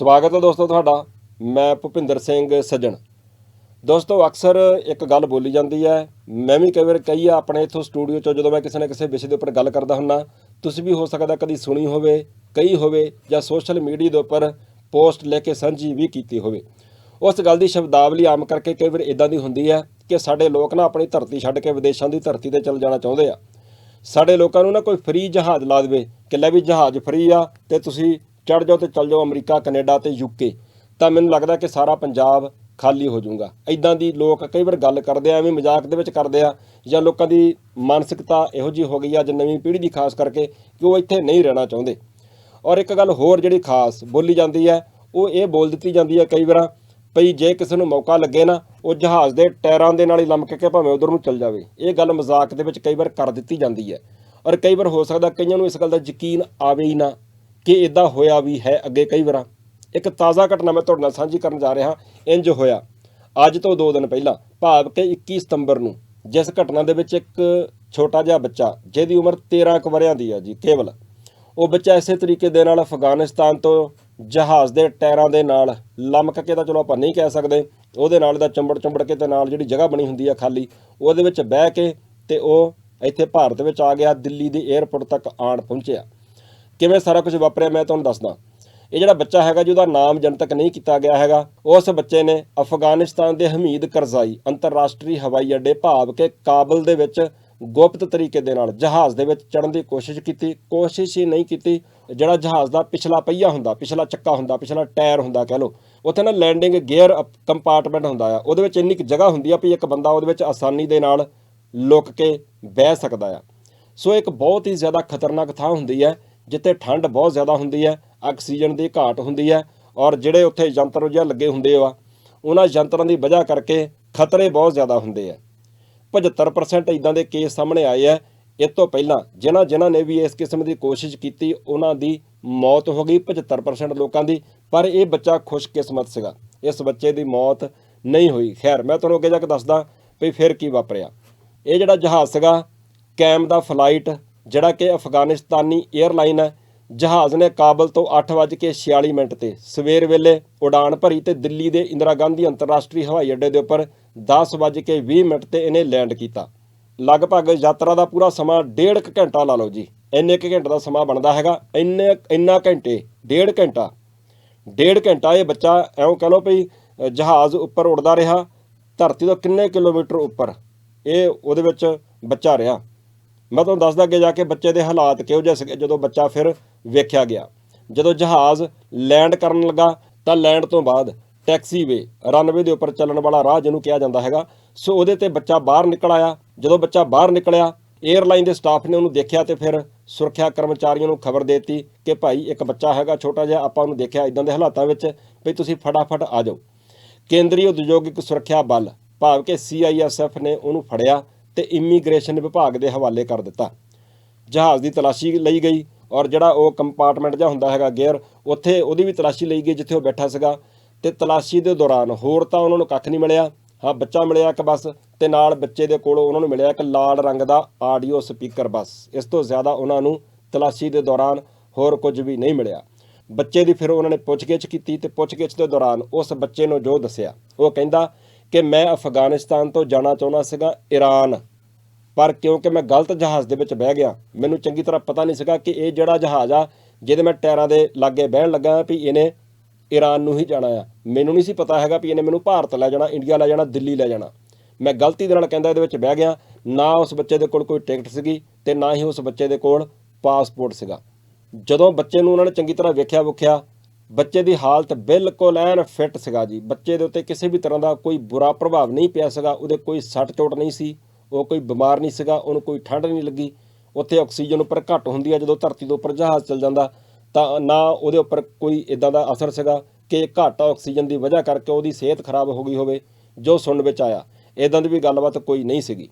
ਸਵਾਗਤ ਹੈ ਦੋਸਤੋ ਤੁਹਾਡਾ। ਮੈਂ ਭੁਪਿੰਦਰ ਸਿੰਘ ਸੱਜਣ। ਦੋਸਤੋ, ਅਕਸਰ ਇੱਕ ਗੱਲ ਬੋਲੀ ਜਾਂਦੀ ਹੈ, ਮੈਂ ਵੀ ਕਈ ਵਾਰ ਕਹੀ ਆ ਆਪਣੇ ਇਥੋਂ ਸਟੂਡੀਓ 'ਚੋਂ, ਜਦੋਂ ਮੈਂ ਕਿਸੇ ਨਾ ਕਿਸੇ ਵਿਸ਼ੇ ਦੇ ਉੱਪਰ ਗੱਲ ਕਰਦਾ ਹੁੰਨਾ ਤੁਸੀਂ ਵੀ ਹੋ ਸਕਦਾ ਕਦੀ ਸੁਣੀ ਹੋਵੇ, ਕਹੀ ਹੋਵੇ, ਜਾਂ ਸੋਸ਼ਲ ਮੀਡੀਆ ਦੇ ਉੱਪਰ ਪੋਸਟ ਲੈ ਕੇ ਸਾਂਝੀ ਵੀ ਕੀਤੀ ਹੋਵੇ। ਉਸ ਗੱਲ ਦੀ ਸ਼ਬਦਾਵਲੀ ਆਮ ਕਰਕੇ ਕਈ ਵਾਰ ਇਦਾਂ ਦੀ ਹੁੰਦੀ ਹੈ ਕਿ ਸਾਡੇ ਲੋਕ ਨਾ ਆਪਣੀ ਧਰਤੀ ਛੱਡ ਕੇ ਵਿਦੇਸ਼ਾਂ ਦੀ ਧਰਤੀ ਤੇ ਚਲ ਜਾਣਾ ਚਾਹੁੰਦੇ ਆ। ਸਾਡੇ ਲੋਕਾਂ ਨੂੰ ਨਾ ਕੋਈ ਫ੍ਰੀ ਜਹਾਜ਼ ਲਾ ਦੇਵੇ ਕਿ ਲੈ ਵੀ ਜਹਾਜ਼ ਫ੍ਰੀ ਆ ਤੇ ਤੁਸੀਂ ਚੜ ਜਾਓ ਤੇ ਚੱਲ ਜਾਓ ਅਮਰੀਕਾ, ਕੈਨੇਡਾ ਤੇ ਯੂਕੇ। ਤਾਂ ਮੈਨੂੰ ਲੱਗਦਾ ਕਿ ਸਾਰਾ ਪੰਜਾਬ ਖਾਲੀ ਹੋ ਜਾਊਗਾ। ਐਦਾਂ ਦੀ ਲੋਕ ਕਈ ਵਾਰ ਗੱਲ ਕਰਦੇ ਆ, ਐਵੇਂ ਮਜ਼ਾਕ ਦੇ ਵਿੱਚ ਕਰਦੇ ਆ, ਜਾਂ ਲੋਕਾਂ ਦੀ ਮਾਨਸਿਕਤਾ ਇਹੋ ਜੀ ਹੋ ਗਈ ਆ ਅੱਜ ਨਵੀਂ ਪੀੜ੍ਹੀ ਦੀ, ਖਾਸ ਕਰਕੇ ਕਿ ਉਹ ਇੱਥੇ ਨਹੀਂ ਰਹਿਣਾ ਚਾਹੁੰਦੇ। ਔਰ ਇੱਕ ਗੱਲ ਹੋਰ ਜਿਹੜੀ ਖਾਸ ਬੋਲੀ ਜਾਂਦੀ ਹੈ, ਉਹ ਇਹ ਬੋਲ ਦਿੱਤੀ ਜਾਂਦੀ ਹੈ ਕਈ ਵਾਰ ਭਈ ਜੇ ਕਿਸੇ ਨੂੰ ਮੌਕਾ ਲੱਗੇ ਨਾ, ਉਹ ਜਹਾਜ਼ ਦੇ ਟਾਇਰਾਂ ਦੇ ਨਾਲ ਹੀ ਲਮਕ ਕੇ ਭਾਵੇਂ ਉਧਰ ਨੂੰ ਚੱਲ ਜਾਵੇ। ਇਹ ਗੱਲ ਮਜ਼ਾਕ ਦੇ ਵਿੱਚ ਕਈ ਵਾਰ ਕਰ ਦਿੱਤੀ ਜਾਂਦੀ ਹੈ। ਔਰ ਕਈ ਵਾਰ ਹੋ ਸਕਦਾ ਕਈਆਂ ਨੂੰ ਇਸ ਗੱਲ ਦਾ ਯਕੀਨ ਆਵੇ ਹੀ ਨਾ। ਕਿ ਇਦਾਂ ਹੋਇਆ ਵੀ ਹੈ ਅੱਗੇ ਕਈ ਵਾਰਾਂ। ਇੱਕ ਤਾਜ਼ਾ ਘਟਨਾ ਮੈਂ ਤੁਹਾਡੇ ਨਾਲ ਸਾਂਝੀ ਕਰਨ ਜਾ ਰਿਹਾ ਇੰਜ ਹੋਇਆ। ਅੱਜ ਤੋਂ 2 ਦਿਨ ਪਹਿਲਾਂ, ਭਾਵ ਕਿ 21 ਸਤੰਬਰ ਨੂੰ, ਜਿਸ ਘਟਨਾ ਦੇ ਵਿੱਚ ਇੱਕ ਛੋਟਾ ਜਿਹਾ ਬੱਚਾ, ਜਿਹਦੀ ਉਮਰ 13 ਕੁ ਵਰਿਆਂ ਦੀ ਹੈ ਜੀ, ਕੇਵਲ, ਉਹ ਬੱਚਾ ਇਸੇ ਤਰੀਕੇ ਦੇ ਨਾਲ ਅਫਗਾਨਿਸਤਾਨ ਤੋਂ ਜਹਾਜ਼ ਦੇ ਟਾਇਰਾਂ ਦੇ ਨਾਲ ਲਮਕ ਕੇ ਤਾਂ ਚਲੋ ਆਪਾਂ ਨਹੀਂ ਕਹਿ ਸਕਦੇ, ਉਹਦੇ ਨਾਲ ਦਾ ਚੰਬੜ ਚੰਬੜ ਕੇ ਤੇ ਨਾਲ ਜਿਹੜੀ ਜਗ੍ਹਾ ਬਣੀ ਹੁੰਦੀ ਆ ਖਾਲੀ, ਉਹਦੇ ਵਿੱਚ ਬਹਿ ਕੇ ਤੇ ਉਹ ਇੱਥੇ ਭਾਰਤ ਵਿੱਚ ਆ ਗਿਆ, ਦਿੱਲੀ ਦੇ 에ਅਰਪੋਰਟ ਤੱਕ ਆਣ ਪਹੁੰਚਿਆ। ਕਿਵੇਂ ਸਾਰਾ ਕੁਝ ਵਾਪਰਿਆ ਮੈਂ ਤੁਹਾਨੂੰ ਦੱਸਦਾ। ਇਹ ਜਿਹੜਾ ਬੱਚਾ ਹੈਗਾ ਜਿਹਦਾ ਨਾਮ ਜਨਤਕ ਨਹੀਂ ਕੀਤਾ ਗਿਆ ਹੈਗਾ। ਉਸ ਬੱਚੇ ਨੇ ਅਫਗਾਨਿਸਤਾਨ ਦੇ ਹਮੀਦ ਕਰਜ਼ਾਈ ਅੰਤਰਰਾਸ਼ਟਰੀ ਹਵਾਈ ਅੱਡੇ ਭਾਵ ਕੇ ਕਾਬਲ ਦੇ ਵਿੱਚ ਗੁਪਤ ਤਰੀਕੇ ਦੇ ਨਾਲ ਜਹਾਜ਼ ਦੇ ਵਿੱਚ ਚੜਨ ਦੀ ਕੋਸ਼ਿਸ਼ ਕੀਤੀ। ਕੋਸ਼ਿਸ਼ ਹੀ ਨਹੀਂ ਕੀਤੀ, ਜਿਹੜਾ ਜਹਾਜ਼ ਦਾ ਪਿਛਲਾ ਪਹੀਆ ਹੁੰਦਾ, ਪਿਛਲਾ ਚੱਕਾ ਹੁੰਦਾ, ਪਿਛਲਾ ਟਾਇਰ ਹੁੰਦਾ ਕਹਿ ਲਓ, ਉੱਥੇ ਨਾ ਲੈਂਡਿੰਗ ਗੇਅਰ ਕੰਪਾਰਟਮੈਂਟ ਹੁੰਦਾ ਆ। ਉਹਦੇ ਵਿੱਚ ਇੰਨੀ ਕੁ ਜਗ੍ਹਾ ਹੁੰਦੀ ਆ ਵੀ ਇੱਕ ਬੰਦਾ ਉਹਦੇ ਵਿੱਚ ਆਸਾਨੀ ਦੇ ਨਾਲ ਲੁੱਕ ਕੇ ਬਹਿ ਸਕਦਾ ਆ। ਸੋ ਇੱਕ ਬਹੁਤ ਹੀ ਜ਼ਿਆਦਾ ਖਤਰਨਾਕ ਥਾਂ ਹੁੰਦੀ ਹੈ ਜਿੱਥੇ ਠੰਡ ਬਹੁਤ ਜ਼ਿਆਦਾ ਹੁੰਦੀ ਹੈ, ਆਕਸੀਜਨ ਦੀ ਘਾਟ ਹੁੰਦੀ ਹੈ ਔਰ ਜਿਹੜੇ ਉੱਥੇ ਯੰਤਰ ਜਿਹਾ ਲੱਗੇ ਹੁੰਦੇ ਆ, ਉਹਨਾਂ ਯੰਤਰਾਂ ਦੀ ਵਜ੍ਹਾ ਕਰਕੇ ਖਤਰੇ ਬਹੁਤ ਜ਼ਿਆਦਾ ਹੁੰਦੇ ਆ। 75% ਇਦਾਂ ਦੇ ਕੇਸ ਸਾਹਮਣੇ ਆਏ ਆ। ਇਹ ਤੋਂ ਪਹਿਲਾਂ ਜਿਨ੍ਹਾਂ ਜਿਨ੍ਹਾਂ ਨੇ ਵੀ ਇਸ ਕਿਸਮ ਦੀ ਕੋਸ਼ਿਸ਼ ਕੀਤੀ, ਉਹਨਾਂ ਦੀ ਮੌਤ ਹੋ ਗਈ 75% ਲੋਕਾਂ ਦੀ, ਪਰ ਇਹ ਬੱਚਾ ਖੁਸ਼ਕਿਸਮਤ ਸੀਗਾ। ਇਸ ਬੱਚੇ ਦੀ ਮੌਤ ਨਹੀਂ ਹੋਈ। ਖੈਰ, ਮੈਂ ਤੁਹਾਨੂੰ ਅੱਗੇ ਜਾ ਕੇ ਦੱਸਦਾ ਵੀ ਫਿਰ ਕੀ ਵਾਪਰਿਆ। ਇਹ ਜਿਹੜਾ ਜਹਾਜ਼ ਸੀਗਾ, ਕੈਮ ਦਾ ਫਲਾਈਟ ਜਿਹੜਾ ਕਿ ਅਫਗਾਨਿਸਤਾਨੀ 에ਅਰਲਾਈਨ ਹੈ, ਜਹਾਜ਼ ਨੇ ਕਾਬਲ ਤੋਂ 8:46 ਮਿੰਟ ਤੇ ਸਵੇਰ ਵੇਲੇ ਉਡਾਨ ਭਰੀ ਤੇ ਦਿੱਲੀ ਦੇ ਇੰਦਰਾ ਗਾਂਧੀ ਅੰਤਰਰਾਸ਼ਟਰੀ ਹਵਾਈ ਅੱਡੇ ਦੇ ਉੱਪਰ 10:20 ਮਿੰਟ ਤੇ ਇਹਨੇ ਲੈਂਡ ਕੀਤਾ। ਲਗਭਗ ਯਾਤਰਾ ਦਾ ਪੂਰਾ ਸਮਾਂ ਡੇਢ ਕੁ ਘੰਟਾ ਲਾ ਲਓ ਜੀ। ਇੰਨੇ ਕੁ ਘੰਟੇ ਦਾ ਸਮਾਂ ਬਣਦਾ ਹੈਗਾ। ਇੰਨੇ, ਇੰਨਾ ਘੰਟੇ, ਡੇਢ ਘੰਟਾ। ਡੇਢ ਘੰਟਾ ਇਹ ਬੱਚਾ ਐਉਂ ਕਹ ਲਓ ਵੀ ਜਹਾਜ਼ ਉੱਪਰ ਉੱਡਦਾ ਰਿਹਾ, ਧਰਤੀ ਤੋਂ ਕਿੰਨੇ ਕਿਲੋਮੀਟਰ ਉੱਪਰ ਇਹ ਉਹਦੇ ਵਿੱਚ ਬੱਚਾ ਰਿਹਾ। ਮੈਂ ਤੁਹਾਨੂੰ ਦੱਸਦਾ ਅੱਗੇ ਜਾ ਕੇ ਬੱਚੇ ਦੇ ਹਾਲਾਤ ਕਿਹੋ ਜਿਹੇ ਸੀਗੇ ਜਦੋਂ ਬੱਚਾ ਫਿਰ ਵੇਖਿਆ ਗਿਆ। ਜਦੋਂ ਜਹਾਜ਼ ਲੈਂਡ ਕਰਨ ਲੱਗਾ ਤਾਂ ਲੈਂਡ ਤੋਂ ਬਾਅਦ ਟੈਕਸੀਵੇ ਰਨਵੇ ਦੇ ਉੱਪਰ ਚੱਲਣ ਵਾਲਾ ਰਾਹ ਜਿਹਨੂੰ ਕਿਹਾ ਜਾਂਦਾ ਹੈਗਾ, ਸੋ ਉਹਦੇ ਤੇ ਬੱਚਾ ਬਾਹਰ ਨਿਕਲ ਆਇਆ। ਜਦੋਂ ਬੱਚਾ ਬਾਹਰ ਨਿਕਲਿਆ 에ਅਰਲਾਈਨ ਦੇ ਸਟਾਫ ਨੇ ਉਹਨੂੰ ਦੇਖਿਆ ਤੇ ਫਿਰ ਸੁਰੱਖਿਆ ਕਰਮਚਾਰੀਆਂ ਨੂੰ ਖਬਰ ਦਿੱਤੀ ਕਿ ਭਾਈ ਇੱਕ ਬੱਚਾ ਹੈਗਾ ਛੋਟਾ ਜਿਹਾ, ਆਪਾਂ ਉਹਨੂੰ ਦੇਖਿਆ ਇਦਾਂ ਦੇ ਹਾਲਾਤਾਂ ਵਿੱਚ ਵੀ ਤੁਸੀਂ ਫਟਾਫਟ ਆ ਜਾਓ। ਕੇਂਦਰੀ ਉਦਯੋਗਿਕ ਸੁਰੱਖਿਆ ਬਲ, ਭਾਵ ਕਿ ਸੀਆਈਐਸਐਫ ਨੇ ਉਹਨੂੰ ਫੜਿਆ। ਤੇ ਇਮੀਗ੍ਰੇਸ਼ਨ ਵਿਭਾਗ ਦੇ ਹਵਾਲੇ ਕਰ ਦਿੱਤਾ। ਜਹਾਜ਼ ਦੀ ਤਲਾਸ਼ੀ ਲਈ ਗਈ ਔਰ ਜਿਹੜਾ ਉਹ ਕੰਪਾਰਟਮੈਂਟ ਜਿਹਾ ਹੁੰਦਾ ਹੈਗਾ ਗੇਅਰ, ਉੱਥੇ ਉਹਦੀ ਵੀ ਤਲਾਸ਼ੀ ਲਈ ਗਈ ਜਿੱਥੇ ਉਹ ਬੈਠਾ ਸੀਗਾ ਤੇ ਤਲਾਸ਼ੀ ਦੇ ਦੌਰਾਨ ਹੋਰ ਤਾਂ ਉਹਨਾਂ ਨੂੰ ਕੱਖ ਨਹੀਂ ਮਿਲਿਆ। ਹਾਂ, ਬੱਚਾ ਮਿਲਿਆ ਇੱਕ ਬਸ ਤੇ ਨਾਲ ਬੱਚੇ ਦੇ ਕੋਲੋਂ ਉਹਨਾਂ ਨੂੰ ਮਿਲਿਆ ਇੱਕ ਲਾਲ ਰੰਗ ਦਾ ਆਡੀਓ ਸਪੀਕਰ ਬਸ। ਇਸ ਤੋਂ ਜ਼ਿਆਦਾ ਉਹਨਾਂ ਨੂੰ ਤਲਾਸ਼ੀ ਦੇ ਦੌਰਾਨ ਹੋਰ ਕੁਝ ਵੀ ਨਹੀਂ ਮਿਲਿਆ। ਬੱਚੇ ਦੀ ਫਿਰ ਉਹਨਾਂ ਨੇ ਪੁੱਛਗਿੱਛ ਕੀਤੀ ਤੇ ਪੁੱਛਗਿੱਛ ਦੇ ਦੌਰਾਨ ਉਸ ਬੱਚੇ ਨੂੰ ਜੋ ਦੱਸਿਆ, ਉਹ ਕਹਿੰਦਾ ਕਿ ਮੈਂ ਅਫਗਾਨਿਸਤਾਨ ਤੋਂ ਜਾਣਾ ਚਾਹੁੰਦਾ ਸੀਗਾ ਈਰਾਨ ਪਰ ਕਿਉਂਕਿ ਮੈਂ ਗਲਤ ਜਹਾਜ਼ ਦੇ ਵਿੱਚ ਬਹਿ ਗਿਆ, ਮੈਨੂੰ ਚੰਗੀ ਤਰ੍ਹਾਂ ਪਤਾ ਨਹੀਂ ਸੀਗਾ ਕਿ ਇਹ ਜਿਹੜਾ ਜਹਾਜ਼ ਆ, ਜਿਹਦੇ ਮੈਂ ਟਾਇਰਾਂ ਦੇ ਲਾਗੇ ਬਹਿਣ ਲੱਗਾ ਵੀ ਇਹਨੇ ਈਰਾਨ ਨੂੰ ਹੀ ਜਾਣਾ ਆ। ਮੈਨੂੰ ਨਹੀਂ ਸੀ ਪਤਾ ਹੈਗਾ ਵੀ ਇਹਨੇ ਮੈਨੂੰ ਭਾਰਤ ਲੈ ਜਾਣਾ, ਇੰਡੀਆ ਲੈ ਜਾਣਾ, ਦਿੱਲੀ ਲੈ ਜਾਣਾ। ਮੈਂ ਗਲਤੀ ਦੇ ਨਾਲ ਕਹਿੰਦਾ ਇਹਦੇ ਵਿੱਚ ਬਹਿ ਗਿਆ, ਨਾ ਉਸ ਬੱਚੇ ਦੇ ਕੋਲ ਕੋਈ ਟਿਕਟ ਸੀਗੀ ਤੇ ਨਾ ਹੀ ਉਸ ਬੱਚੇ ਦੇ ਕੋਲ ਪਾਸਪੋਰਟ ਸੀਗਾ। ਜਦੋਂ ਬੱਚੇ ਨੂੰ ਉਹਨਾਂ ਨੇ ਚੰਗੀ ਤਰ੍ਹਾਂ ਵੇਖਿਆ ਵੁਖਿਆ, ਬੱਚੇ ਦੀ ਹਾਲਤ ਬਿਲਕੁਲ ਐਨ ਫਿੱਟ ਸੀਗਾ ਜੀ। ਬੱਚੇ ਦੇ ਉੱਤੇ ਕਿਸੇ ਵੀ ਤਰ੍ਹਾਂ ਦਾ ਕੋਈ ਬੁਰਾ ਪ੍ਰਭਾਵ ਨਹੀਂ ਪਿਆ ਸੀਗਾ, ਉਹਦੇ ਕੋਈ ਸੱਟ ਚੋਟ ਨਹੀਂ ਸੀ। ਉਹ ਕੋਈ ਬਿਮਾਰ ਨਹੀਂ ਸੀਗਾ, ਉਹਨੂੰ ਕੋਈ ਠੰਡ ਨਹੀਂ ਲੱਗੀ। ਉੱਥੇ ਆਕਸੀਜਨ ਉੱਪਰ ਘੱਟ ਹੁੰਦੀ ਹੈ ਜਦੋਂ ਧਰਤੀ ਤੋਂ ਉੱਪਰ ਜਹਾਜ਼ ਚੱਲ ਜਾਂਦਾ, ਤਾਂ ਨਾ ਉਹਦੇ ਉੱਪਰ ਕੋਈ ਇਦਾਂ ਦਾ ਅਸਰ ਸੀਗਾ ਕਿ ਘੱਟ ਆਕਸੀਜਨ ਦੀ ਵਜ੍ਹਾ ਕਰਕੇ ਉਹਦੀ ਸਿਹਤ ਖਰਾਬ ਹੋ ਗਈ ਹੋਵੇ, ਜੋ ਸੁਣਨ ਵਿੱਚ ਆਇਆ। ਇਦਾਂ ਦੀ ਵੀ ਗੱਲਬਾਤ ਕੋਈ ਨਹੀਂ ਸੀਗੀ।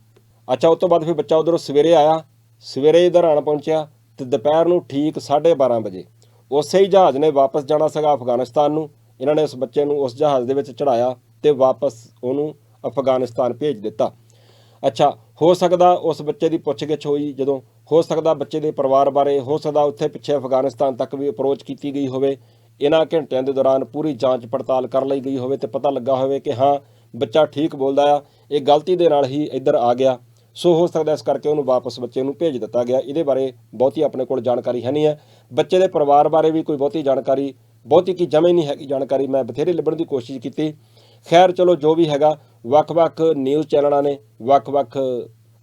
ਅੱਛਾ, ਉਸ ਤੋਂ ਬਾਅਦ ਫਿਰ ਬੱਚਾ ਉਧਰੋਂ ਸਵੇਰੇ ਆਇਆ, ਸਵੇਰੇ ਇਧਰ ਆਣ ਪਹੁੰਚਿਆ ਤੇ ਦੁਪਹਿਰ ਨੂੰ ਠੀਕ 12:30 ਵਜੇ। ਉਸੇ ਹੀ ਜਹਾਜ਼ ਨੇ ਵਾਪਸ ਜਾਣਾ ਸੀਗਾ ਅਫਗਾਨਿਸਤਾਨ ਨੂੰ। ਇਹਨਾਂ ਨੇ ਉਸ ਬੱਚੇ ਨੂੰ ਉਸ ਜਹਾਜ਼ ਦੇ ਵਿੱਚ ਚੜਾਇਆ ਤੇ ਵਾਪਸ ਉਹਨੂੰ ਅਫਗਾਨਿਸਤਾਨ ਭੇਜ ਦਿੱਤਾ। ਅੱਛਾ, ਹੋ ਸਕਦਾ ਉਸ ਬੱਚੇ ਦੀ ਪੁੱਛਗਿੱਛ ਹੋਈ ਜਦੋਂ, ਹੋ ਸਕਦਾ ਬੱਚੇ ਦੇ ਪਰਿਵਾਰ ਬਾਰੇ, ਹੋ ਸਕਦਾ ਉੱਥੇ ਪਿੱਛੇ ਅਫਗਾਨਿਸਤਾਨ ਤੱਕ ਵੀ ਅਪਰੋਚ ਕੀਤੀ ਗਈ ਹੋਵੇ, ਇਹਨਾਂ ਘੰਟਿਆਂ ਦੇ ਦੌਰਾਨ ਪੂਰੀ ਜਾਂਚ ਪੜਤਾਲ ਕਰ ਲਈ ਗਈ ਹੋਵੇ ਤੇ ਪਤਾ ਲੱਗਾ ਹੋਵੇ ਕਿ ਹਾਂ, ਬੱਚਾ ਠੀਕ ਬੋਲਦਾ ਆ, ਇਹ ਗਲਤੀ ਦੇ ਨਾਲ ਹੀ ਇੱਧਰ ਆ ਗਿਆ। ਸੋ ਹੋ ਸਕਦਾ ਇਸ ਕਰਕੇ ਉਹਨੂੰ ਵਾਪਸ ਬੱਚੇ ਨੂੰ ਭੇਜ ਦਿੱਤਾ ਗਿਆ। ਇਹਦੇ ਬਾਰੇ ਬਹੁਤੀ ਆਪਣੇ ਕੋਲ ਜਾਣਕਾਰੀ ਹੈ ਨਹੀਂ ਹੈ। ਬੱਚੇ ਦੇ ਪਰਿਵਾਰ ਬਾਰੇ ਵੀ ਕੋਈ ਬਹੁਤੀ ਜਾਣਕਾਰੀ, ਬਹੁਤੀ ਕੀ ਜਮੇ ਨਹੀਂ ਹੈਗੀ ਜਾਣਕਾਰੀ, ਮੈਂ ਬਥੇਰੇ ਲੱਭਣ ਦੀ ਕੋਸ਼ਿਸ਼ ਕੀਤੀ। ਖੈਰ, ਚਲੋ ਜੋ ਵੀ ਹੈਗਾ ਵੱਖ-ਵੱਖ ਨਿਊਜ਼ ਚੈਨਲਾਂ ਨੇ ਵੱਖ-ਵੱਖ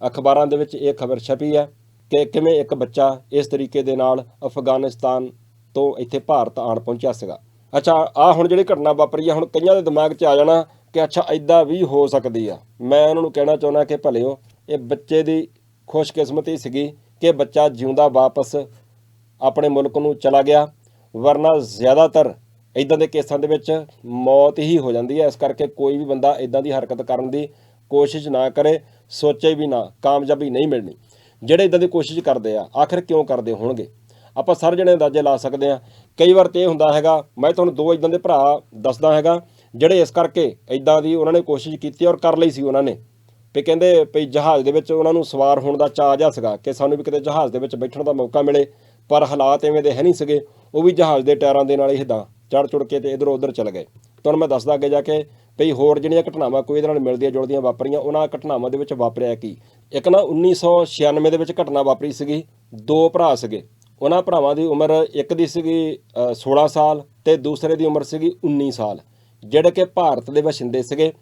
ਅਖਬਾਰਾਂ ਦੇ ਵਿੱਚ ਇਹ ਖਬਰ ਛਪੀ ਹੈ ਕਿ ਕਿਵੇਂ ਇੱਕ ਬੱਚਾ ਇਸ ਤਰੀਕੇ ਦੇ ਨਾਲ ਅਫਗਾਨਿਸਤਾਨ ਤੋਂ ਇੱਥੇ ਭਾਰਤ ਆਣ ਪਹੁੰਚਿਆ ਸੀਗਾ। ਅੱਛਾ ਆ ਹੁਣ ਜਿਹੜੀ ਘਟਨਾ ਵਾਪਰੀ ਆ ਹੁਣ ਕਈਆਂ ਦੇ ਦਿਮਾਗ 'ਚ ਆ ਜਾਣਾ ਕਿ ਅੱਛਾ ਐਦਾਂ ਵੀ ਹੋ ਸਕਦੀ ਆ। ਮੈਂ ਉਹਨਾਂ ਨੂੰ ਕਹਿਣਾ ਚਾਹੁੰਦਾ ਕਿ ਭਲਿਓ, ਇਹ ਬੱਚੇ ਦੀ ਖੁਸ਼ਕਿਸਮਤੀ ਸੀਗੀ ਕਿ ਬੱਚਾ ਜਿਉਂਦਾ ਵਾਪਸ ਆਪਣੇ ਮੁਲਕ ਨੂੰ ਚਲਾ ਗਿਆ, ਵਰਨਾ ਜ਼ਿਆਦਾਤਰ ਇਦਾਂ ਦੇ ਕੇਸਾਂ ਦੇ ਵਿੱਚ ਮੌਤ ਹੀ ਹੋ ਜਾਂਦੀ ਹੈ। ਇਸ ਕਰਕੇ ਕੋਈ ਵੀ ਬੰਦਾ ਇਦਾਂ ਦੀ ਹਰਕਤ ਕਰਨ ਦੀ ਕੋਸ਼ਿਸ਼ ਨਾ ਕਰੇ, ਸੋਚੇ ਵੀ ਨਾ, ਕਾਮਯਾਬੀ ਨਹੀਂ ਮਿਲਣੀ। ਜਿਹੜੇ ਇਦਾਂ ਦੀ ਕੋਸ਼ਿਸ਼ ਕਰਦੇ ਆ, ਆਖਰ ਕਿਉਂ ਕਰਦੇ ਹੋਣਗੇ? ਆਪਾਂ ਸਾਰੇ ਜਣੇ ਅੰਦਾਜ਼ੇ ਲਾ ਸਕਦੇ ਆ ਕਈ ਵਾਰ ਤੇ ਇਹ ਹੁੰਦਾ ਹੈਗਾ, ਮੈਂ ਤੁਹਾਨੂੰ ਦੋ ਇਦਾਂ ਦੇ ਭਰਾ ਦੱਸਦਾ ਹੈਗਾ, ਜਿਹੜੇ ਇਸ ਕਰਕੇ ਇਦਾਂ ਦੀ ਉਹਨਾਂ ਨੇ ਕੋਸ਼ਿਸ਼ ਕੀਤੀ ਔਰ ਕਰ ਲਈ ਸੀ ਉਹਨਾਂ ਨੇ। ਵੀ ਕਹਿੰਦੇ ਵੀ ਜਹਾਜ਼ ਦੇ ਵਿੱਚ ਉਹਨਾਂ ਨੂੰ ਸਵਾਰ ਹੋਣ ਦਾ ਚਾਅ ਜਿਹਾ ਸੀਗਾ ਕਿ ਸਾਨੂੰ ਵੀ ਕਿਤੇ ਜਹਾਜ਼ ਦੇ ਵਿੱਚ ਬੈਠਣ ਦਾ ਮੌਕਾ ਮਿਲੇ, ਪਰ ਹਾਲਾਤ ਐਵੇਂ ਦੇ ਹੈ ਨਹੀਂ ਸੀਗੇ। ਉਹ ਵੀ ਜਹਾਜ਼ ਦੇ ਟਾਇਰਾਂ ਦੇ ਨਾਲ ਹੀ ਹਿੱਦਾਂ ਚੜ ਚੁੜ ਕੇ ਤੇ ਇਧਰ ਉਧਰ ਚਲੇ ਗਏ। ਤੁਹਾਨੂੰ ਮੈਂ ਦੱਸਦਾ ਅੱਗੇ ਜਾ ਕੇ ਵੀ ਹੋਰ ਜਿਹੜੀਆਂ ਘਟਨਾਵਾਂ ਕੋਈ ਇਹਦੇ ਨਾਲ ਮਿਲਦੀਆਂ ਜੁਲਦੀਆਂ ਵਾਪਰੀਆਂ ਉਹਨਾਂ ਘਟਨਾਵਾਂ ਦੇ ਵਿੱਚ ਵਾਪਰਿਆ ਕੀ? ਇੱਕ ਨਾ 1996 ਦੇ ਵਿੱਚ ਘਟਨਾ ਵਾਪਰੀ ਸੀਗੀ ਦੋ ਭਰਾ ਸੀਗੇ। ਉਹਨਾਂ ਭਰਾਵਾਂ ਦੀ ਉਮਰ ਇੱਕ ਦੀ ਸੀਗੀ ਅ, 16 ਸਾਲ ਤੇ ਦੂਸਰੇ ਦੀ ਉਮਰ ਸੀਗੀ 19 ਸਾਲ ਜਿਹੜੇ ਕਿ ਭਾਰਤ ਦੇ ਵਸਿੰਦੇ ਸੀਗੇ।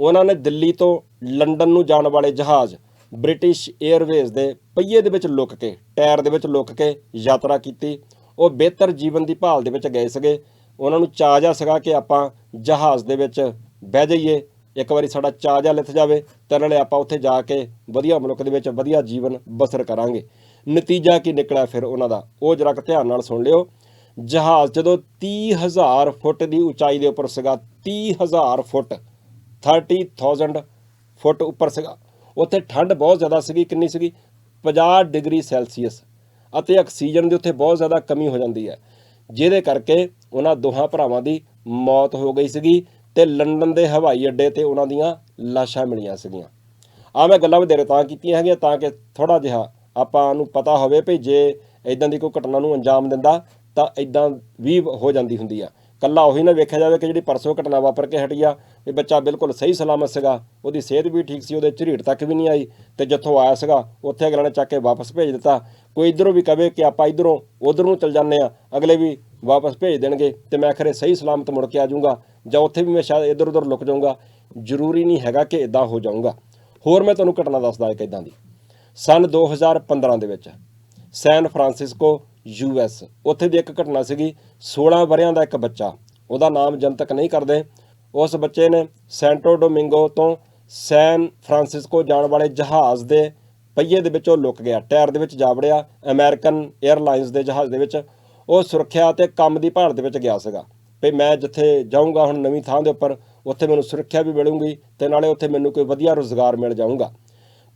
ਉਹਨਾਂ ਨੇ ਦਿੱਲੀ ਤੋਂ ਲੰਡਨ ਨੂੰ ਜਾਣ ਵਾਲੇ ਜਹਾਜ਼ ਬ੍ਰਿਟਿਸ਼ 에ਅਰਵੇਜ਼ ਦੇ ਪਹੀਏ ਦੇ ਵਿੱਚ ਲੁੱਕ ਕੇ ਟਾਇਰ ਦੇ ਵਿੱਚ ਲੁੱਕ ਕੇ ਯਾਤਰਾ ਕੀਤੀ। ਉਹ ਬਿਹਤਰ ਜੀਵਨ ਦੀ ਭਾਲ ਦੇ ਵਿੱਚ ਗਏ ਸੀਗੇ। ਉਹਨਾਂ ਨੂੰ ਚਾਅ ਜਿਹਾ ਸੀਗਾ ਕਿ ਆਪਾਂ ਜਹਾਜ਼ ਦੇ ਵਿੱਚ ਬਹਿ ਜਾਈਏ, ਇੱਕ ਵਾਰੀ ਸਾਡਾ ਚਾਅ ਜਿਹਾ ਲਿੱਥ ਜਾਵੇ ਤੇ ਨਾਲੇ ਆਪਾਂ ਉੱਥੇ ਜਾ ਕੇ ਵਧੀਆ ਮੁਲਕ ਦੇ ਵਿੱਚ ਵਧੀਆ ਜੀਵਨ ਬਸਰ ਕਰਾਂਗੇ। ਨਤੀਜਾ ਕੀ ਨਿਕਲਿਆ ਫਿਰ ਉਹਨਾਂ ਦਾ? ਉਹ ਜਰਾ ਕੁ ਧਿਆਨ ਨਾਲ ਸੁਣ ਲਿਓ। ਜਹਾਜ਼ ਜਦੋਂ 30000 ਫੁੱਟ ਦੀ ਉਚਾਈ ਦੇ ਉੱਪਰ ਸੀਗਾ 30000 ਫੁੱਟ 30000 ਫੁੱਟ ਉੱਪਰ ਸੀਗਾ। ਉੱਥੇ ਠੰਡ ਬਹੁਤ ਜ਼ਿਆਦਾ ਸੀਗੀ, ਕਿੰਨੀ ਸੀਗੀ? 50 ਡਿਗਰੀ ਸੈਲਸੀਅਸ। ਅਤੇ ਆਕਸੀਜਨ ਦੀ ਉੱਥੇ ਬਹੁਤ ਜ਼ਿਆਦਾ ਕਮੀ ਹੋ ਜਾਂਦੀ ਹੈ। ਜਿਹਦੇ ਕਰਕੇ ਉਹਨਾਂ ਦੋਹਾਂ ਭਰਾਵਾਂ ਦੀ ਮੌਤ ਹੋ ਗਈ ਸੀਗੀ ਤੇ ਲੰਡਨ ਦੇ ਹਵਾਈ ਅੱਡੇ ਤੇ ਉਹਨਾਂ ਦੀਆਂ ਲਾਸ਼ਾਂ ਮਿਲੀਆਂ ਸੀਗੀਆਂ। ਆ ਮੈਂ ਗੱਲਾਂ ਵਧੇਰੇ ਤਾਂ ਕੀਤੀਆਂ ਹੈਗੀਆਂ ਤਾਂ ਕਿ ਥੋੜਾ ਜਿਹਾ ਆਪਾਂ ਨੂੰ ਪਤਾ ਹੋਵੇ ਭਈ ਜੇ ਇਦਾਂ ਦੀ ਕੋਈ ਘਟਨਾ ਨੂੰ ਅੰਜਾਮ ਦਿੰਦਾ ਤਾਂ ਇਦਾਂ ਵੀ ਹੋ ਜਾਂਦੀ ਹੁੰਦੀ ਆ। ਕੱਲਾ ਉਹੀ ਨਾ ਵੇਖਿਆ ਜਾਵੇ ਕਿ ਜਿਹੜੀ ਪਰਸੋਂ ਘਟਨਾ ਵਾਪਰ ਕੇ ਹਟੀ ਆ ਇਹ ਬੱਚਾ ਬਿਲਕੁਲ ਸਹੀ ਸਲਾਮਤ ਸੀਗਾ, ਉਹਦੀ ਸਿਹਤ ਵੀ ਠੀਕ ਸੀ, ਉਹਦੇ ਝਰੀੜ ਤੱਕ ਵੀ ਨਹੀਂ ਆਈ ਤੇ ਜਿੱਥੋਂ ਆਇਆ ਸੀਗਾ, ਉੱਥੇ ਅਗਲਾ ਨੇ ਚੱਕ ਕੇ ਵਾਪਸ ਭੇਜ ਦਿੱਤਾ। ਕੋਈ ਇਧਰੋਂ ਵੀ ਕਵੇ ਕਿ ਆਪਾਂ ਇਧਰੋਂ, ਉਧਰ ਨੂੰ ਚੱਲ ਜਾਂਦੇ ਆ, ਅਗਲੇ ਵੀ ਵਾਪਸ ਭੇਜ ਦੇਣਗੇ ਤੇ ਮੈਂ ਖਰੇ ਸਹੀ ਸਲਾਮਤ ਮੁੜ ਕੇ ਆ ਜਾਊਂਗਾ ਜਾਂ ਉੱਥੇ ਵੀ ਮੈਂ ਸ਼ਾਇਦ ਇੱਧਰ ਉੱਧਰ ਲੁਕ ਜਾਊਂਗਾ, ਜ਼ਰੂਰੀ ਨਹੀਂ ਹੈਗਾ ਕਿ ਇਦਾਂ ਹੋ ਜਾਊਂਗਾ। ਹੋਰ ਮੈਂ ਤੁਹਾਨੂੰ ਘਟਨਾ ਦੱਸਦਾ ਇੱਕ ਇਦਾਂ ਦੀ। ਸਨ 2015 ਦੇ ਵਿੱਚ ਸੈਨ ਫਰਾਂਸਿਸਕੋ, ਯੂ ਯੂਐਸ ਉੱਥੇ ਦੀ ਇੱਕ ਘਟਨਾ ਸੀਗੀ 16 ਵਰਿਆਂ ਦਾ ਇੱਕ ਬੱਚਾ, ਉਹਦਾ ਨਾਮ ਜਨਤਕ ਨਹੀਂ ਕਰਦੇ। ਉਸ ਬੱਚੇ ਨੇ ਸੈਂਟੋ ਡੋਮਿੰਗੋ ਤੋਂ ਸੈਨ ਫਰਾਂਸਿਸਕੋ ਜਾਣ ਵਾਲੇ ਜਹਾਜ਼ ਦੇ ਪਹੀਏ ਦੇ ਵਿੱਚੋਂ ਲੁਕ ਗਿਆ, ਟਾਇਰ ਦੇ ਵਿੱਚ ਜਾ ਵੜਿਆ, ਅਮਰੀਕਨ 에ਅਰਲਾਈਨਸ ਦੇ ਜਹਾਜ਼ ਦੇ ਵਿੱਚ। ਉਹ ਸੁਰੱਖਿਆ ਤੇ ਕੰਮ ਦੀ ਭਾਲ ਦੇ ਵਿੱਚ ਗਿਆ ਸੀਗਾ। ਵੀ ਮੈਂ ਜਿੱਥੇ ਜਾਊਂਗਾ ਹੁਣ ਨਵੀਂ ਥਾਂ ਦੇ ਉੱਪਰ, ਉੱਥੇ ਮੈਨੂੰ ਸੁਰੱਖਿਆ ਵੀ ਮਿਲੂਗੀ ਤੇ ਨਾਲੇ ਉੱਥੇ ਮੈਨੂੰ ਕੋਈ ਵਧੀਆ ਰੋਜ਼ਗਾਰ ਮਿਲ ਜਾਊਗਾ।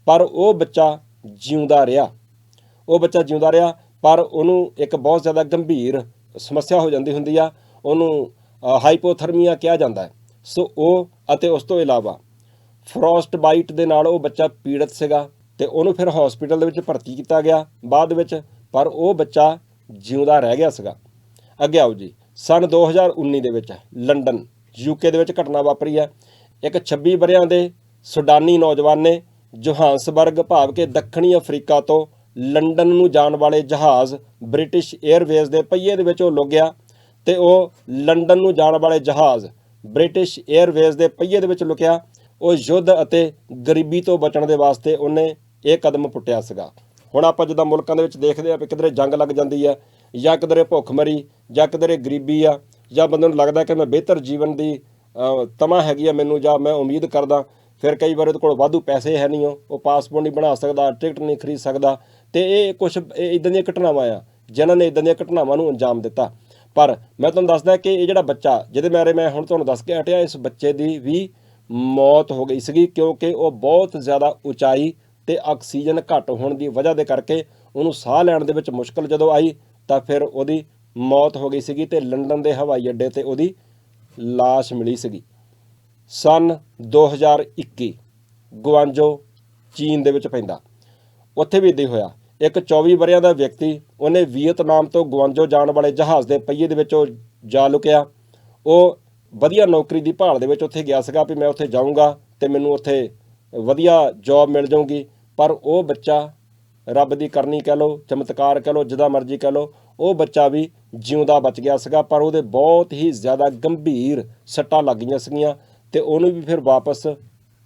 ਪਰ ਉਹ ਬੱਚਾ ਜਿਉਂਦਾ ਰਿਹਾ। ਉਹ ਬੱਚਾ ਜਿਉਂਦਾ ਰਿਹਾ, ਪਰ ਉਹਨੂੰ ਇੱਕ ਬਹੁਤ ਜ਼ਿਆਦਾ ਗੰਭੀਰ ਸਮੱਸਿਆ ਹੋ ਜਾਂਦੀ ਹੁੰਦੀ ਆ। ਉਹਨੂੰ ਹਾਈਪੋਥਰਮੀਆ ਕਿਹਾ ਜਾਂਦਾ ਹੈ। ਸੋ ਉਹ ਅਤੇ ਉਸ ਤੋਂ ਇਲਾਵਾ ਫਰੋਸਟ ਬਾਈਟ ਦੇ ਨਾਲ ਉਹ ਬੱਚਾ ਪੀੜਤ ਸੀਗਾ ਤੇ ਉਹਨੂੰ ਫਿਰ ਹਸਪੀਟਲ ਦੇ ਵਿੱਚ ਭਰਤੀ ਕੀਤਾ ਗਿਆ। ਬਾਅਦ ਵਿੱਚ ਪਰ ਉਹ ਬੱਚਾ ਜਿਉਂਦਾ ਰਹਿ ਗਿਆ ਸੀਗਾ। ਅੱਗੇ ਆਓ ਜੀ। ਸਨ 2019 ਦੇ ਵਿੱਚ ਲੰਡਨ ਯੂਕੇ ਦੇ ਵਿੱਚ ਘਟਨਾ ਵਾਪਰੀ ਹੈ। ਇੱਕ 26 ਵਰਿਆਂ ਦੇ ਸੁਡਾਨੀ ਨੌਜਵਾਨ ਨੇ ਜੋਹਾਨਸਬਰਗ ਭਾਵ ਕਿ ਦੱਖਣੀ ਅਫਰੀਕਾ ਤੋਂ ਲੰਡਨ ਨੂੰ ਜਾਣ ਵਾਲੇ ਜਹਾਜ਼ ਬ੍ਰਿਟਿਸ਼ 에ਅਰਵੇਜ਼ ਦੇ ਪਹੀਏ ਦੇ ਵਿੱਚ ਉਹ ਲੁੱਗ ਤੇ ਉਹ ਲੰਡਨ ਨੂੰ ਜਾਣ ਵਾਲੇ ਜਹਾਜ਼ ਬ੍ਰਿਟਿਸ਼ 에ਅਰਵੇਜ਼ ਦੇ ਪਹੀਏ ਦੇ ਵਿੱਚ ਲੁਕਿਆ। ਉਹ ਯੁੱਧ ਅਤੇ ਗਰੀਬੀ ਤੋਂ ਬਚਣ ਦੇ ਵਾਸਤੇ ਉਹਨੇ ਇਹ ਕਦਮ ਪੁੱਟਿਆ ਸੀਗਾ। ਹੁਣ ਆਪਾਂ ਜਿੱਦਾਂ ਮੁਲਕਾਂ ਦੇ ਵਿੱਚ ਦੇਖਦੇ ਆ ਵੀ ਕਿਧਰੇ ਜੰਗ ਲੱਗ ਜਾਂਦੀ ਆ ਜਾਂ ਕਿਧਰੇ ਭੁੱਖਮਰੀ ਜਾਂ ਕਿਧਰੇ ਗਰੀਬੀ ਆ ਜਾਂ ਬੰਦੇ ਨੂੰ ਲੱਗਦਾ ਕਿ ਮੈਂ ਬਿਹਤਰ ਜੀਵਨ ਦੀ ਤਮਾ ਹੈਗੀ ਆ ਮੈਨੂੰ ਜਾਂ ਮੈਂ ਉਮੀਦ ਕਰਦਾ, ਫਿਰ ਕਈ ਵਾਰ ਉਹਦੇ ਕੋਲ ਵਾਧੂ ਪੈਸੇ ਹੈ ਨਹੀਂ ਉਹ ਉਹ ਪਾਸਪੋਰਟ ਨਹੀਂ ਬਣਾ ਸਕਦਾ ਟਿਕਟ ਨਹੀਂ ਖਰੀਦ ਸਕਦਾ ਤੇ ਇਹ ਕੁਝ ਇਦਾਂ ਦੀਆਂ ਘਟਨਾਵਾਂ ਆ ਜਿਨ੍ਹਾਂ ਨੇ ਇਦਾਂ ਦੀਆਂ ਘਟਨਾਵਾਂ ਨੂੰ ਅੰਜਾਮ ਦਿੱਤਾ। ਪਰ ਮੈਂ ਤੁਹਾਨੂੰ ਦੱਸਦਾ ਕਿ ਇਹ ਜਿਹੜਾ ਬੱਚਾ ਜਿਹਦੇ ਬਾਰੇ ਮੈਂ ਹੁਣ ਤੁਹਾਨੂੰ ਦੱਸ ਕੇ ਹਟਿਆ, ਇਸ ਬੱਚੇ ਦੀ ਵੀ ਮੌਤ ਹੋ ਗਈ ਸੀਗੀ ਕਿਉਂਕਿ ਉਹ ਬਹੁਤ ਜ਼ਿਆਦਾ ਉਚਾਈ ਤੇ ਆਕਸੀਜਨ ਘੱਟ ਹੋਣ ਦੀ ਵਜ੍ਹਾ ਦੇ ਕਰਕੇ ਉਹਨੂੰ ਸਾਹ ਲੈਣ ਦੇ ਵਿੱਚ ਮੁਸ਼ਕਲ ਜਦੋਂ ਆਈ, ਤਾਂ ਫਿਰ ਉਹਦੀ ਮੌਤ ਹੋ ਗਈ ਸੀਗੀ ਤੇ ਲੰਡਨ ਦੇ ਹਵਾਈ ਅੱਡੇ ਤੇ ਉਹਦੀ ਲਾਸ਼ ਮਿਲੀ ਸੀਗੀ। ਸਨ 2021 ਗਵਾਂਜੋ ਚੀਨ ਦੇ ਵਿੱਚ ਪੈਂਦਾ। ਉੱਥੇ ਵੀ ਇਦਾਂ ਹੋਇਆ। ਇੱਕ 24 ਵਰਿਆਂ ਦਾ ਵਿਅਕਤੀ ਉਹਨੇ ਵੀਅਤਨਾਮ ਤੋਂ ਗਵਾਂਜੋ ਜਾਣ ਵਾਲੇ ਜਹਾਜ਼ ਦੇ ਪਹੀਏ ਦੇ ਵਿੱਚ ਉਹ ਜਾ ਲੁਕਿਆ। ਉਹ ਵਧੀਆ ਨੌਕਰੀ ਦੀ ਭਾਲ ਦੇ ਵਿੱਚ ਉੱਥੇ ਗਿਆ ਸੀਗਾ ਵੀ ਮੈਂ ਉੱਥੇ ਜਾਊਂਗਾ ਤੇ ਮੈਨੂੰ ਉੱਥੇ ਵਧੀਆ ਜੌਬ ਮਿਲ ਜਾਊਗੀ। ਪਰ ਉਹ ਬੱਚਾ ਰੱਬ ਦੀ ਕਰਨੀ ਕਹਿ ਲਓ, ਚਮਤਕਾਰ ਕਹਿ ਲਓ ਜਿਹਦਾ ਮਰਜ਼ੀ ਕਹਿ ਲਓ, ਉਹ ਬੱਚਾ ਵੀ ਜਿਉਂਦਾ ਬਚ ਗਿਆ ਸੀਗਾ, ਪਰ ਉਹਦੇ ਬਹੁਤ ਹੀ ਜ਼ਿਆਦਾ ਗੰਭੀਰ ਸੱਟਾਂ ਲੱਗੀਆਂ ਸੀਗੀਆਂ ਤੇ ਉਹਨੂੰ ਵੀ ਫਿਰ ਵਾਪਸ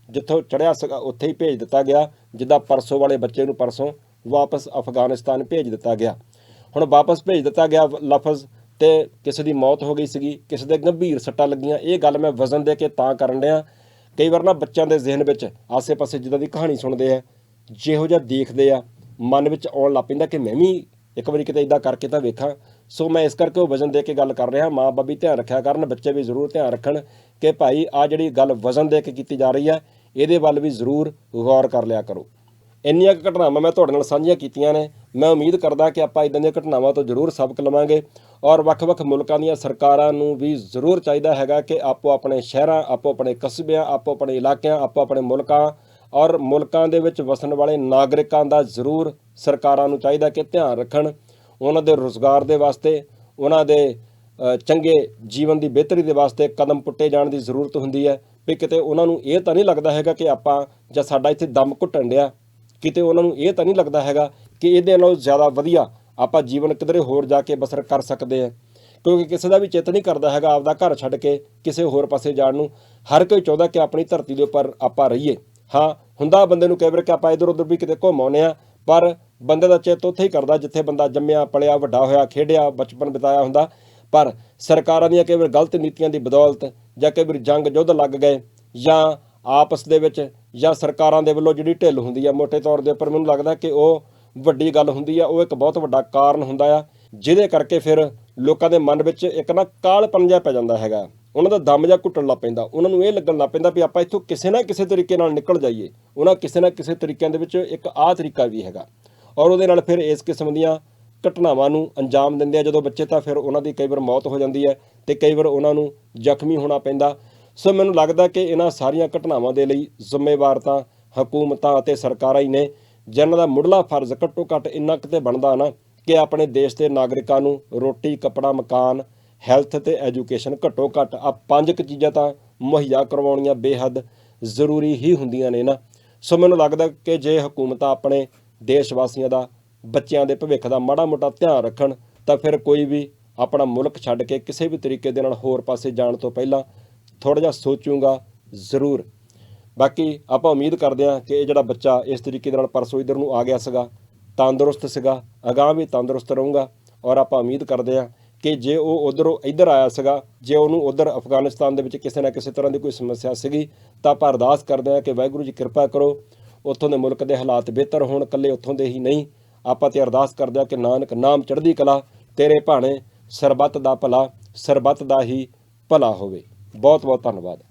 ਜਿੱਥੋਂ ਚੜਿਆ ਸੀਗਾ, ਉੱਥੇ ਹੀ ਭੇਜ ਦਿੱਤਾ ਗਿਆ, ਜਿੱਦਾਂ ਪਰਸੋਂ ਵਾਲੇ ਬੱਚੇ ਨੂੰ ਪਰਸੋਂ ਵਾਪਸ ਅਫਗਾਨਿਸਤਾਨ ਭੇਜ ਦਿੱਤਾ ਗਿਆ। ਹੁਣ ਵਾਪਸ ਭੇਜ ਦਿੱਤਾ ਗਿਆ ਲਫ਼ਜ਼ ਤੇ ਕਿਸੇ ਦੀ ਮੌਤ ਹੋ ਗਈ ਸੀਗੀ, ਕਿਸੇ ਦੇ ਗੰਭੀਰ ਸੱਟਾਂ ਲੱਗੀਆਂ, ਇਹ ਗੱਲ ਮੈਂ ਵਜ਼ਨ ਦੇ ਕੇ ਤਾਂ ਕਰਨ ਡਿਆ। ਕਈ ਵਾਰ ਨਾ ਬੱਚਿਆਂ ਦੇ ਜ਼ਿਹਨ ਵਿੱਚ ਆਸੇ-ਪਾਸੇ ਜਿੱਦਾਂ ਦੀ ਕਹਾਣੀ ਸੁਣਦੇ ਆ ਜਿਹੋ ਜਿਹਾ ਦੇਖਦੇ ਆ, ਮਨ ਵਿੱਚ ਆਉਣ ਲੱਗ ਪੈਂਦਾ ਕਿ ਮੈਂ ਵੀ ਇੱਕ ਵਾਰੀ ਕਿਤੇ ਇਦਾਂ ਕਰਕੇ ਤਾਂ ਵੇਖਾਂ। ਸੋ ਮੈਂ ਇਸ ਕਰਕੇ ਉਹ ਵਜ਼ਨ ਦੇ ਕੇ ਗੱਲ ਕਰ ਰਿਹਾ, ਮਾਂ ਬਾਪ ਵੀ ਧਿਆਨ ਰੱਖਿਆ ਕਰਨ, ਬੱਚੇ ਵੀ ਜ਼ਰੂਰ ਧਿਆਨ ਰੱਖਣ ਕਿ ਭਾਈ ਆ ਜਿਹੜੀ ਗੱਲ ਵਜ਼ਨ ਦੇ ਕੇ ਕੀਤੀ ਜਾ ਰਹੀ ਹੈ ਇਹਦੇ ਵੱਲ ਵੀ ਜ਼ਰੂਰ ਗੌਰ ਕਰ ਲਿਆ ਕਰੋ। ਇੰਨੀਆਂ ਕੁ ਘਟਨਾਵਾਂ ਮੈਂ ਤੁਹਾਡੇ ਨਾਲ ਸਾਂਝੀਆਂ ਕੀਤੀਆਂ ਨੇ। ਮੈਂ ਉਮੀਦ ਕਰਦਾ ਕਿ ਆਪਾਂ ਇਦਾਂ ਦੀਆਂ ਘਟਨਾਵਾਂ ਤੋਂ ਜ਼ਰੂਰ ਸਬਕ ਲਵਾਂਗੇ ਔਰ ਵੱਖ-ਵੱਖ ਮੁਲਕਾਂ ਦੀਆਂ ਸਰਕਾਰਾਂ ਨੂੰ ਵੀ ਜ਼ਰੂਰ ਚਾਹੀਦਾ ਹੈਗਾ ਕਿ ਆਪੋ ਆਪਣੇ ਸ਼ਹਿਰਾਂ, ਆਪੋ ਆਪਣੇ ਕਸਬਿਆਂ, ਆਪੋ ਆਪਣੇ ਇਲਾਕਿਆਂ, ਆਪੋ ਆਪਣੇ ਮੁਲਕਾਂ ਔਰ ਮੁਲਕਾਂ ਦੇ ਵਿੱਚ ਵਸਣ ਵਾਲੇ ਨਾਗਰਿਕਾਂ ਦਾ ਜ਼ਰੂਰ ਸਰਕਾਰਾਂ ਨੂੰ ਚਾਹੀਦਾ ਕਿ ਧਿਆਨ ਰੱਖਣ। ਉਹਨਾਂ ਦੇ ਰੋਜ਼ਗਾਰ ਦੇ ਵਾਸਤੇ, ਉਹਨਾਂ ਦੇ ਚੰਗੇ ਜੀਵਨ ਦੀ ਬਿਹਤਰੀ ਦੇ ਵਾਸਤੇ ਕਦਮ ਪੁੱਟੇ ਜਾਣ ਦੀ ਜ਼ਰੂਰਤ ਹੁੰਦੀ ਹੈ। ਵੀ ਕਿਤੇ ਉਹਨਾਂ ਨੂੰ ਇਹ ਤਾਂ ਨਹੀਂ ਲੱਗਦਾ ਹੈਗਾ ਕਿ ਆਪਾਂ ਜਾਂ ਸਾਡਾ ਇੱਥੇ ਦਮ ਘੁੱਟਣ ਡਿਆ। ਕਿਤੇ ਉਹਨਾਂ ਨੂੰ ਇਹ ਤਾਂ ਨਹੀਂ ਲੱਗਦਾ ਹੈਗਾ ਕਿ ਇਹਦੇ ਨਾਲੋਂ ਜ਼ਿਆਦਾ ਵਧੀਆ ਆਪਾਂ ਜੀਵਨ ਕਿਧਰੇ ਹੋਰ ਜਾ ਕੇ ਬਸਰ ਕਰ ਸਕਦੇ ਆ ਕਿਉਂਕਿ ਕਿਸੇ ਦਾ ਵੀ ਚਿੱਤ ਨਹੀਂ ਕਰਦਾ ਹੈਗਾ ਆਪਦਾ ਘਰ ਛੱਡ ਕੇ ਕਿਸੇ ਹੋਰ ਪਾਸੇ ਜਾਣ ਨੂੰ। ਹਰ ਕੋਈ ਚਾਹੁੰਦਾ ਕਿ ਆਪਣੀ ਧਰਤੀ ਦੇ ਉੱਪਰ ਆਪਾਂ ਰਹੀਏ। ਹਾਂ, ਹੁੰਦਾ ਬੰਦੇ ਨੂੰ ਕਈ ਵਾਰ ਕਿ ਆਪਾਂ ਇਧਰ ਉਧਰ ਵੀ ਕਿਤੇ ਘੁੰਮ ਆਉਂਦੇ ਆ ਪਰ ਬੰਦੇ ਦਾ ਚਿੱਤ ਉੱਥੇ ਹੀ ਕਰਦਾ ਜਿੱਥੇ ਬੰਦਾ ਜੰਮਿਆ, ਪਲਿਆ, ਵੱਡਾ ਹੋਇਆ, ਖੇਡਿਆ, ਬਚਪਨ ਬਿਤਾਇਆ ਹੁੰਦਾ। ਪਰ ਸਰਕਾਰਾਂ ਦੀਆਂ ਕਈ ਵਾਰ ਗਲਤ ਨੀਤੀਆਂ ਦੀ ਬਦੌਲਤ ਜਾਂ ਕਈ ਵਾਰ ਜੰਗ ਯੁੱਧ ਲੱਗ ਗਏ ਜਾਂ ਆਪਸ ਦੇ ਵਿੱਚ ਜਾਂ ਸਰਕਾਰਾਂ ਦੇ ਵੱਲੋਂ ਜਿਹੜੀ ਢਿੱਲ ਹੁੰਦੀ ਆ ਮੋٹے ਤੌਰ ਦੇ ਉੱਪਰ ਮੈਨੂੰ ਲੱਗਦਾ ਕਿ ਉਹ ਵੱਡੀ ਗੱਲ ਹੁੰਦੀ ਆ, ਉਹ ਇੱਕ ਬਹੁਤ ਵੱਡਾ ਕਾਰਨ ਹੁੰਦਾ ਆ, ਜਿਹਦੇ ਕਰਕੇ ਫਿਰ ਲੋਕਾਂ ਦੇ ਮਨ ਵਿੱਚ ਇੱਕ ਨਾ ਕਾਲਪਨ ਜਿਹਾ ਪੈ ਜਾਂਦਾ ਹੈਗਾ। ਉਹਨਾਂ ਦਾ ਦਮ ਜਿਹਾ ਘੁੱਟਣ ਲੱਗ ਪੈਂਦਾ। ਉਹਨਾਂ ਨੂੰ ਇਹ ਲੱਗਣ ਲੱਗ ਪੈਂਦਾ ਵੀ ਆਪਾਂ ਇੱਥੋਂ ਕਿਸੇ ਨਾ ਕਿਸੇ ਤਰੀਕੇ ਨਾਲ ਨਿਕਲ ਜਾਈਏ। ਉਹਨਾਂ ਕਿਸੇ ਨਾ ਕਿਸੇ ਤਰੀਕਿਆਂ ਦੇ ਵਿੱਚ ਇੱਕ ਆਹ ਤਰੀਕਾ ਵੀ ਹੈਗਾ। ਔਰ ਉਹਦੇ ਨਾਲ ਫਿਰ ਇਸ ਕਿਸਮ ਦੀਆਂ ਘਟਨਾਵਾਂ ਨੂੰ ਅੰਜਾਮ ਦਿੰਦੇ ਆ। ਜਦੋਂ ਬੱਚੇ ਤਾਂ ਫਿਰ ਉਹਨਾਂ ਦੀ ਕਈ ਵਾਰ ਮੌਤ ਹੋ ਜਾਂਦੀ ਹੈ ਤੇ ਕਈ ਵਾਰ ਉਹਨਾਂ ਨੂੰ ਜ਼ਖਮੀ ਹੋਣਾ ਪੈਂਦਾ। ਸੋ ਮੈਨੂੰ ਲੱਗਦਾ ਕਿ ਇਹਨਾਂ ਸਾਰੀਆਂ ਘਟਨਾਵਾਂ ਦੇ ਲਈ ਜ਼ਿੰਮੇਵਾਰ ਤਾਂ ਹਕੂਮਤਾਂ ਅਤੇ ਸਰਕਾਰਾਂ ਹੀ ਨੇ। ਜਿਨ੍ਹਾਂ ਦਾ ਮੁੱਢਲਾ ਫਰਜ਼ ਘੱਟੋ ਘੱਟ ਇੰਨਾ ਕਿਤੇ ਬਣਦਾ ਨਾ ਕਿ ਆਪਣੇ ਦੇਸ਼ ਦੇ ਨਾਗਰਿਕਾਂ ਨੂੰ ਰੋਟੀ, ਕੱਪੜਾ, ਮਕਾਨ ਹੈਲਥ ਤੇ ਐਜੂਕੇਸ਼ਨ ਘੱਟੋ ਘੱਟ ਆ ਪੰਜ ਕੁ ਚੀਜ਼ਾਂ ਤਾਂ ਮੁਹੱਈਆ ਕਰਵਾਉਣੀਆਂ ਬੇਹੱਦ ਜ਼ਰੂਰੀ ਹੀ ਹੁੰਦੀਆਂ ਨੇ ਨਾ। ਸੋ ਮੈਨੂੰ ਲੱਗਦਾ ਕਿ ਜੇ ਹਕੂਮਤਾਂ ਆਪਣੇ ਦੇਸ਼ ਵਾਸੀਆਂ ਦਾ, ਬੱਚਿਆਂ ਦੇ ਭਵਿੱਖ ਦਾ ਮਾੜਾ ਮੋਟਾ ਧਿਆਨ ਰੱਖਣ, ਤਾਂ ਫਿਰ ਕੋਈ ਵੀ ਆਪਣਾ ਮੁਲਕ ਛੱਡ ਕੇ ਕਿਸੇ ਵੀ ਤਰੀਕੇ ਦੇ ਨਾਲ ਹੋਰ ਪਾਸੇ ਜਾਣ ਤੋਂ ਪਹਿਲਾਂ ਥੋੜਾ ਜਿਹਾ ਸੋਚੂਗਾ ਜ਼ਰੂਰ। ਬਾਕੀ ਆਪਾਂ ਉਮੀਦ ਕਰਦੇ ਹਾਂ ਕਿ ਇਹ ਜਿਹੜਾ ਬੱਚਾ ਇਸ ਤਰੀਕੇ ਦੇ ਨਾਲ ਪਰਸੋਂ ਇਧਰ ਨੂੰ ਆ ਗਿਆ ਸੀਗਾ, ਤੰਦਰੁਸਤ ਸੀਗਾ, ਅਗਾਂਹ ਵੀ ਤੰਦਰੁਸਤ ਰਹੂਗਾ ਔਰ ਆਪਾਂ ਉਮੀਦ ਕਰਦੇ ਹਾਂ ਕਿ ਜੇ ਉਹ ਉਧਰੋਂ ਇੱਧਰ ਆਇਆ ਸੀਗਾ, ਜੇ ਉਹਨੂੰ ਉਧਰ ਅਫਗਾਨਿਸਤਾਨ ਦੇ ਵਿੱਚ ਕਿਸੇ ਨਾ ਕਿਸੇ ਤਰ੍ਹਾਂ ਦੀ ਕੋਈ ਸਮੱਸਿਆ ਸੀਗੀ, ਤਾਂ ਆਪਾਂ ਅਰਦਾਸ ਕਰਦੇ ਹਾਂ ਕਿ ਵਾਹਿਗੁਰੂ ਜੀ ਕਿਰਪਾ ਕਰੋ, ਉੱਥੋਂ ਦੇ ਮੁਲਕ ਦੇ ਹਾਲਾਤ ਬਿਹਤਰ ਹੋਣ, ਇਕੱਲੇ ਉੱਥੋਂ ਦੇ ਹੀ ਨਹੀਂ। ਆਪਾਂ ਤੇ ਅਰਦਾਸ ਕਰਦੇ ਹਾਂ ਕਿ ਨਾਨਕ ਨਾਮ ਚੜ੍ਹਦੀ ਕਲਾ, ਤੇਰੇ ਭਾਣੇ ਸਰਬੱਤ ਦਾ ਭਲਾ, ਸਰਬੱਤ ਦਾ ਹੀ ਭਲਾ ਹੋਵੇ। ਬਹੁਤ ਬਹੁਤ ਧੰਨਵਾਦ।